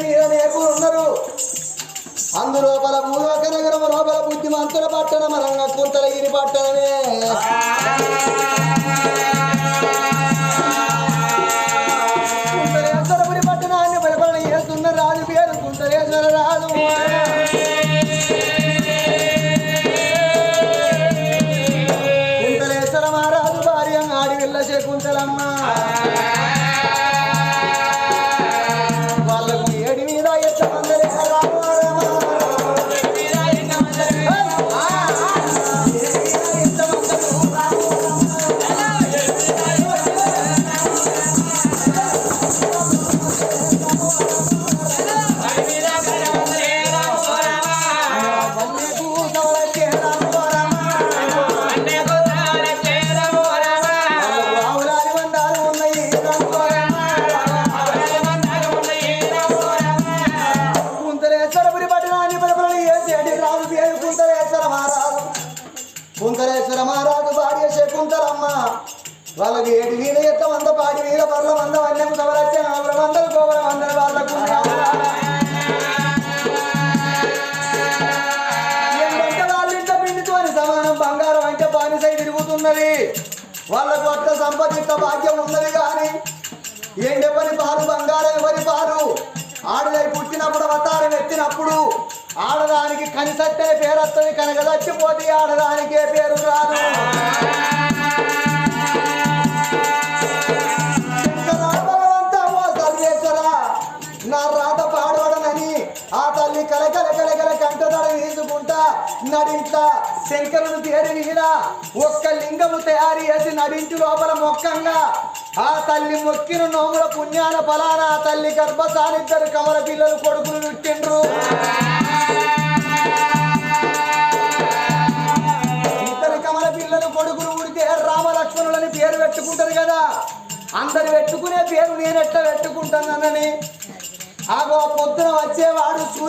మీదకు ఉన్నారు. అందులోపల భూలోక నగరం లోపల బుద్ధిమంతుల పట్టణం రంగ కుంతలగిరి పట్టణమే. కుంతలేశ్వరపురి పట్టణాన్ని పరిపాలన చేస్తున్న రాజు పేరు కుంతలేశ్వర రాజు. కుంతలేశ్వర మహారాజు భార్య ఆడి వెళ్ళ కుంతలమ్మ కుంతలేశ్వర మహారాజు భార్య శకుంతలమ్మ వాళ్ళకి ఏటి మీద ఎట్ల వంద పాడి మీద పర్ల మంద వన్యం కవలచ్చ ఆవుల మందలు కోవల మందలు వాళ్ళకు ఏంటంటే వాళ్ళ పిండితోని సమానం బంగారం అంటే బానిసై తిరుగుతున్నది. వాళ్ళకు అట్ట సంపదిత భాగ్యం ఉన్నది కానీ ఏంటెవరి పాలు బంగారం ఎవరి పాలు ఆడదై పుట్టినప్పుడు అవతారం వస్తుంది కనుక చచ్చిపోతే ఆడదానికే పేరు రాదు. శంకరా నా రాత పాడవడనని ఆ తల్లి కలకల కలకల కంటదడ తీసుకుంటా నడింత. శంకరుని పేరు మీద ఒక్క లింగము తయారు చేసి నడించి లోపల మొక్కంగా. ఆ తల్లి మొక్కిన నోముల పుణ్యాల ఫలాన ఆ తల్లి గర్భసానిద్దరు కమల పిల్లలు కొడుకులు పుట్టిండ్రు పెట్టుకుంటారు కదా. అందరు పెట్టుకునే పేరు నేను ఎట్లా పెట్టుకుంటానని ఆగో పొద్దున వచ్చేవాడు సూర్య